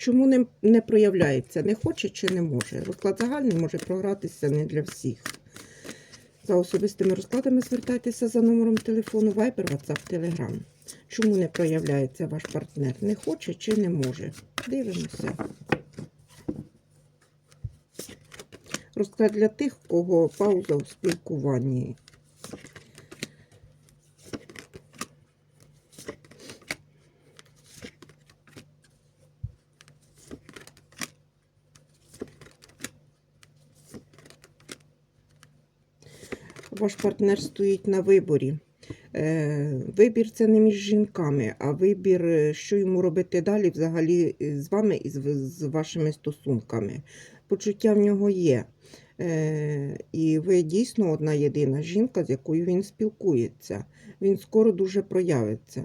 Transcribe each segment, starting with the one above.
Чому не, не проявляється? Не хоче чи не може? Розклад загальний може програтися не для всіх. За особистими розкладами звертайтеся за номером телефону Viber, WhatsApp, Telegram. Чому не проявляється ваш партнер? Не хоче чи не може? Дивимося. Розклад для тих, у кого пауза у спілкуванні. Ваш партнер стоїть на виборі. Е, Вибір це не між жінками, а вибір, е, що йому робити далі, взагалі е, з вами і з, вашими стосунками. Почуття в нього є. І ви дійсно одна єдина жінка, з якою він спілкується. Він скоро дуже проявиться.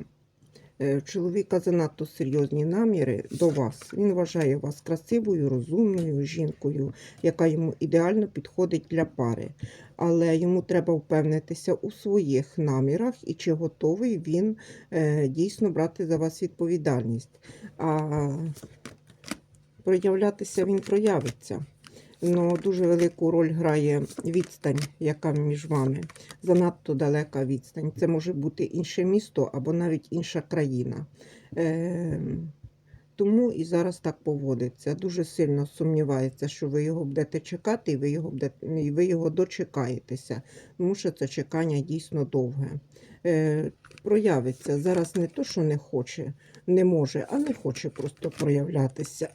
Е, чоловіка занадто серйозні наміри до вас. Він вважає вас красивою, розумною жінкою, яка йому ідеально підходить для пари. Але йому треба впевнитися у своїх намірах і чи готовий він е, дійсно брати за вас відповідальність. А проявлятися він проявиться. Ну, дуже велику роль грає відстань, яка між вами. Занадто далека відстань. Це може бути інше місто або навіть інша країна. Е, тому і зараз так поводиться. Дуже сильно сумнівається, що ви його будете чекати, і ви його, будете, і ви його дочекаєтеся, тому що це чекання дійсно довге. Е, проявиться. Зараз не то, що не хоче, не може, а не хоче просто проявлятися.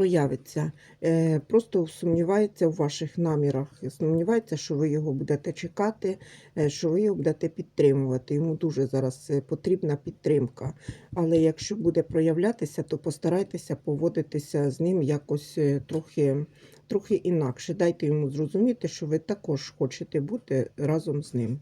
Проявиться. Е, Просто сумнівається в ваших намірах. Сумнівається, що ви його будете чекати, е, що ви його будете підтримувати. Йому дуже зараз е, потрібна підтримка. Але якщо буде проявлятися, то постарайтеся поводитися з ним якось трохи, трохи інакше. Дайте йому зрозуміти, що ви також хочете бути разом з ним.